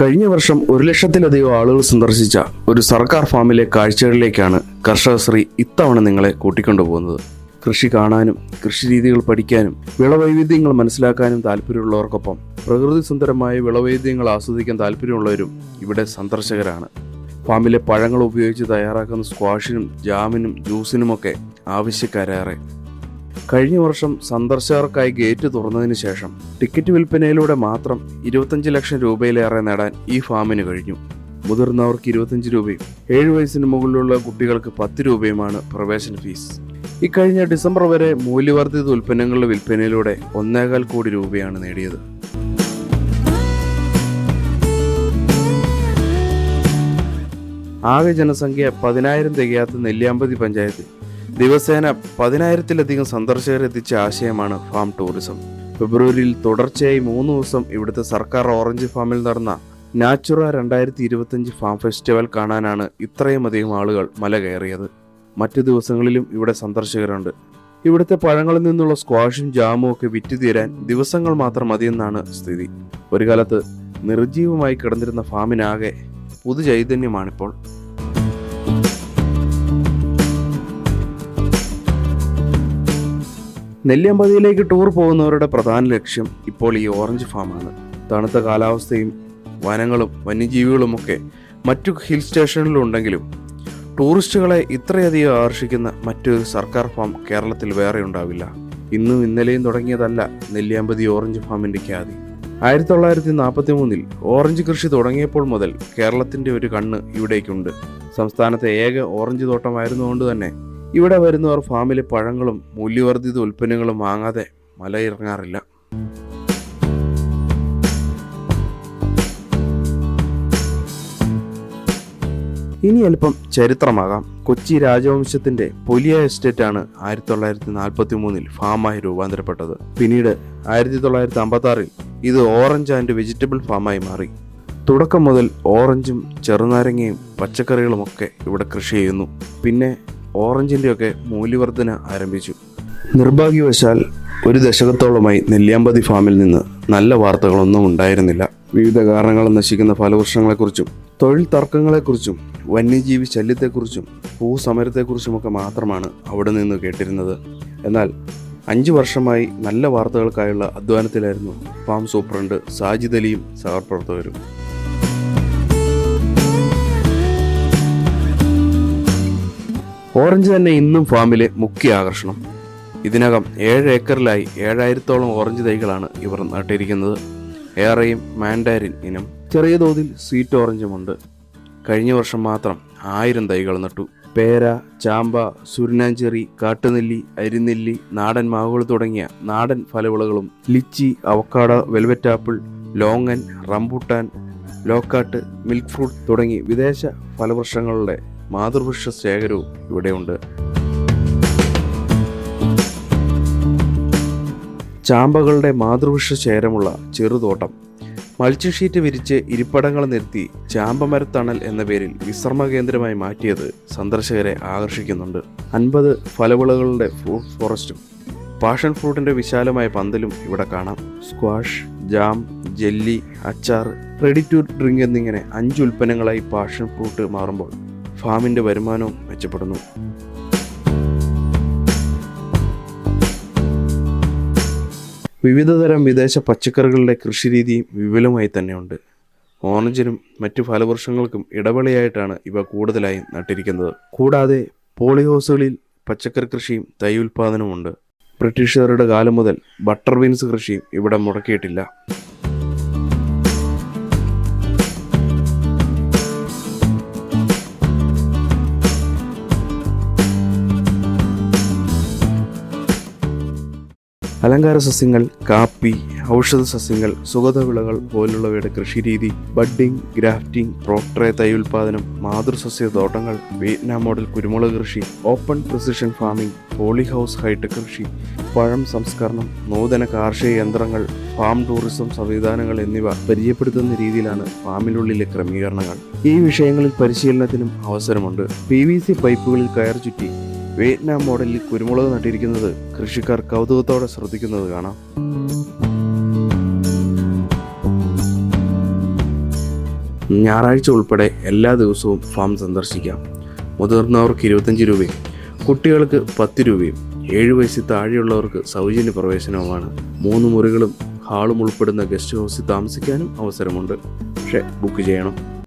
കഴിഞ്ഞ വർഷം ഒരു ലക്ഷത്തിലധികം ആളുകൾ സന്ദർശിച്ച ഒരു സർക്കാർ ഫാമിലെ കാഴ്ചകളിലേക്കാണ് കർഷകശ്രീ ഇത്തവണ നിങ്ങളെ കൂട്ടിക്കൊണ്ടുപോകുന്നത്. കൃഷി കാണാനും കൃഷി രീതികൾ പഠിക്കാനും വിളവൈവിധ്യങ്ങൾ മനസ്സിലാക്കാനും താല്പര്യമുള്ളവർക്കൊപ്പം പ്രകൃതി സുന്ദരമായ വിളവൈവിധ്യങ്ങൾ ആസ്വദിക്കാൻ താല്പര്യമുള്ളവരും ഇവിടെ സന്ദർശകരാണ്. ഫാമിലെ പഴങ്ങൾ ഉപയോഗിച്ച് തയ്യാറാക്കുന്ന സ്ക്വാഷിനും ജാമിനും ജ്യൂസിനുമൊക്കെ ആവശ്യക്കാരേറെ. കഴിഞ്ഞ വർഷം സന്ദർശകർക്കായി ഗേറ്റ് തുറന്നതിന് ശേഷം ടിക്കറ്റ് വിൽപ്പനയിലൂടെ മാത്രം ഇരുപത്തഞ്ച് ലക്ഷം രൂപയിലേറെ നേടാൻ ഈ ഫാമിന് കഴിഞ്ഞു. മുതിർന്നവർക്ക് ഇരുപത്തഞ്ച് രൂപയും ഏഴ് വയസ്സിന് മുകളിലുള്ള കുട്ടികൾക്ക് പത്ത് രൂപയുമാണ് പ്രവേശന ഫീസ്. ഇക്കഴിഞ്ഞ ഡിസംബർ വരെ മൂല്യവർദ്ധിത ഉൽപ്പന്നങ്ങളുടെ വിൽപ്പനയിലൂടെ ഒന്നേകാൽ കോടി രൂപയാണ് നേടിയത്. ആകെ ജനസംഖ്യ പതിനായിരം തികയാത്ത നെല്ലിയാമ്പതി പഞ്ചായത്തിൽ ദിവസേന പതിനായിരത്തിലധികം സന്ദർശകരെത്തിച്ച ആശയമാണ് ഫാം ടൂറിസം. ഫെബ്രുവരിയിൽ തുടർച്ചയായി മൂന്ന് ദിവസം ഇവിടുത്തെ സർക്കാർ ഓറഞ്ച് ഫാമിൽ നടന്ന നാച്ചുറ രണ്ടായിരത്തി ഇരുപത്തിയഞ്ച് ഫാം ഫെസ്റ്റിവൽ കാണാനാണ് ഇത്രയും അധികം ആളുകൾ മല കയറിയത്. മറ്റു ദിവസങ്ങളിലും ഇവിടെ സന്ദർശകരുണ്ട്. ഇവിടുത്തെ പഴങ്ങളിൽ നിന്നുള്ള സ്ക്വാഷും ജാമും ഒക്കെ വിറ്റ് തീരാൻ ദിവസങ്ങൾ മാത്രം മതിയെന്നാണ് സ്ഥിതി. ഒരു കാലത്ത് നിർജീവമായി കിടന്നിരുന്ന ഫാമിനാകെ പുതുചൈതന്യമാണിപ്പോൾ. നെല്ലിയമ്പതിയിലേക്ക് ടൂർ പോകുന്നവരുടെ പ്രധാന ലക്ഷ്യം ഇപ്പോൾ ഈ ഓറഞ്ച് ഫാമാണ്. തണുത്ത കാലാവസ്ഥയും വനങ്ങളും വന്യജീവികളുമൊക്കെ മറ്റു ഹിൽ സ്റ്റേഷനിലുണ്ടെങ്കിലും ടൂറിസ്റ്റുകളെ ഇത്രയധികം ആകർഷിക്കുന്ന മറ്റൊരു സർക്കാർ ഫാം കേരളത്തിൽ വേറെ ഉണ്ടാവില്ല. ഇന്നും ഇന്നലെയും തുടങ്ങിയതല്ല നെല്ലിയാമ്പതി ഓറഞ്ച് ഫാമിന്റെ ഖ്യാതി. ആയിരത്തി തൊള്ളായിരത്തി നാൽപ്പത്തി മൂന്നിൽ ഓറഞ്ച് കൃഷി തുടങ്ങിയപ്പോൾ മുതൽ കേരളത്തിന്റെ ഒരു കണ്ണ് ഇവിടേക്കുണ്ട്. സംസ്ഥാനത്തെ ഏക ഓറഞ്ച് തോട്ടമായിരുന്നുകൊണ്ട് തന്നെ ഇവിടെ വരുന്നവർ ഫാമിലെ പഴങ്ങളും മൂല്യവർദ്ധിത ഉൽപ്പന്നങ്ങളും വാങ്ങാതെ മലയിറങ്ങാറില്ല. ഇനി അല്പം ചരിത്രമാകാം. കൊച്ചി രാജവംശത്തിന്റെ പൊലിയ എസ്റ്റേറ്റ് ആണ് ആയിരത്തി തൊള്ളായിരത്തി നാൽപ്പത്തി മൂന്നിൽ ഫാമായി രൂപാന്തരപ്പെട്ടത്. പിന്നീട് ആയിരത്തി തൊള്ളായിരത്തി അമ്പത്തി ആറിൽ ഇത് ഓറഞ്ച് ആൻഡ് വെജിറ്റബിൾ ഫാമായി മാറി. തുടക്കം മുതൽ ഓറഞ്ചും ചെറുനാരങ്ങയും പച്ചക്കറികളുമൊക്കെ ഇവിടെ കൃഷി ചെയ്യുന്നു. പിന്നെ ഓറഞ്ചിന്റെയൊക്കെ മൂല്യവർധന ആരംഭിച്ചു. നിർഭാഗ്യവശാൽ ഒരു ദശകത്തോളമായി നെല്ലിയാമ്പതി ഫാമിൽ നിന്ന് നല്ല വാർത്തകളൊന്നും ഉണ്ടായിരുന്നില്ല. വിവിധ കാരണങ്ങൾ നശിക്കുന്ന ഫലവൃക്ഷങ്ങളെക്കുറിച്ചും തൊഴിൽ തർക്കങ്ങളെക്കുറിച്ചും വന്യജീവി ശല്യത്തെക്കുറിച്ചും ഭൂസമരത്തെക്കുറിച്ചുമൊക്കെ മാത്രമാണ് അവിടെ നിന്ന് കേട്ടിരുന്നത്. എന്നാൽ അഞ്ച് വർഷമായി നല്ല വാർത്തകൾക്കായുള്ള അധ്വാനത്തിലായിരുന്നു ഫാം സൂപ്രണ്ട് സാജിദ് അലിയും സഹപ്രവർത്തകരും. ഓറഞ്ച് തന്നെ ഇന്നും ഫാമിലെ മുഖ്യ ആകർഷണം. ഇതിനകം ഏഴ് ഏക്കറിലായി ഏഴായിരത്തോളം ഓറഞ്ച് തൈകളാണ് ഇവർ നട്ടിരിക്കുന്നത്. ഏറെയും മാൻഡാരിൻ ഇനം. ചെറിയ തോതിൽ സ്വീറ്റ് ഓറഞ്ചുമുണ്ട്. കഴിഞ്ഞ വർഷം മാത്രം ആയിരം തൈകൾ നട്ടു. പേര ചാമ്പ സുരനാഞ്ചെറി കാട്ടുനെല്ലി അരിനെല്ലി നാടൻ മാവുകൾ തുടങ്ങിയ നാടൻ ഫലവിളകളും litchi avocado velvet apple longan rambutan loquat milk fruit തുടങ്ങി വിദേശ ഫലവൃക്ഷങ്ങളുടെ മാതൃവൃക്ഷ ശേഖരവും ഇവിടെയുണ്ട് ചാമ്പകളുടെ മാതൃവൃക്ഷ ശേഖരമുള്ള ചെറുതോട്ടം. മൾച്ച് ഷീറ്റ് വിരിച്ച് ഇരിപ്പടങ്ങൾ നിർത്തി ചാമ്പമരത്തണൽ എന്ന പേരിൽ വിശ്രമ കേന്ദ്രമായി മാറ്റിയത് സന്ദർശകരെ ആകർഷിക്കുന്നുണ്ട്. അൻപത് ഫലവിളകളുടെ ഫ്രൂട്ട് ഫോറസ്റ്റും പാഷൻ ഫ്രൂട്ടിന്റെ വിശാലമായ പന്തലും ഇവിടെ കാണാം. സ്ക്വാഷ് ജാം ജെല്ലി അച്ചാർ റെഡി ടു ഡ്രിങ്ക് എന്നിങ്ങനെ അഞ്ച് ഉൽപ്പന്നങ്ങളായി പാഷൻ ഫ്രൂട്ട് മാറുമ്പോൾ ഫാമിന്റെ വരുമാനവും മെച്ചപ്പെടുന്നു. വിവിധതരം വിദേശ പച്ചക്കറികളുടെ കൃഷിരീതിയും വിപുലമായി തന്നെയുണ്ട്. ഓറഞ്ചിനും മറ്റു ഫലവൃക്ഷങ്ങൾക്കും ഇടവേളയായിട്ടാണ് ഇവ കൂടുതലായി നട്ടിരിക്കുന്നത്. കൂടാതെ പോളിഹൗസുകളിൽ പച്ചക്കറി കൃഷിയും തൈ ഉൽപാദനവുമുണ്ട് ബ്രിട്ടീഷുകാരുടെ കാലം മുതൽ ബട്ടർ ബീൻസ് കൃഷിയും ഇവിടെ മുടക്കിയിട്ടില്ല. അലങ്കാര സസ്യങ്ങൾ കാപ്പി ഔഷധ സസ്യങ്ങൾ സുഗന്ധവിളകൾ പോലുള്ളവയുടെ കൃഷിരീതി ബഡ്ഡിംഗ് ഗ്രാഫ്റ്റിംഗ് പ്രോട്രേ തൈ ഉൽപാദനം മാതൃസസ്യ തോട്ടങ്ങൾ വിയറ്റ്നാം മോഡൽ കുരുമുളക് കൃഷി open precision farming poly house hitech കൃഷി പഴം സംസ്കരണം നൂതന കാർഷിക യന്ത്രങ്ങൾ ഫാം ടൂറിസം സംവിധാനങ്ങൾ എന്നിവ പരിചയപ്പെടുത്തുന്ന രീതിയിലാണ് ഫാമിനുള്ളിലെ ക്രമീകരണങ്ങൾ. ഈ വിഷയങ്ങളിൽ പരിശീലനത്തിനും അവസരമുണ്ട്. പി വി സി പൈപ്പുകളിൽ കയർ ചുറ്റി വിയറ്റ്നാം മോഡലിൽ കുരുമുളക് നട്ടിരിക്കുന്നത് കൃഷിക്കാർ കൗതുകത്തോടെ ശ്രദ്ധിക്കുന്നത് കാണാം. ഞായറാഴ്ച ഉൾപ്പെടെ എല്ലാ ദിവസവും ഫാം സന്ദർശിക്കാം. മുതിർന്നവർക്ക് ഇരുപത്തഞ്ച് രൂപയും കുട്ടികൾക്ക് പത്ത് രൂപയും ഏഴ് വയസ്സിൽ താഴെയുള്ളവർക്ക് സൗജന്യ പ്രവേശനവുമാണ്. മൂന്ന് മുറികളും ഹാളും ഉൾപ്പെടുന്ന ഗസ്റ്റ് ഹൗസിൽ താമസിക്കാനും അവസരമുണ്ട്. പക്ഷേ ബുക്ക് ചെയ്യണം.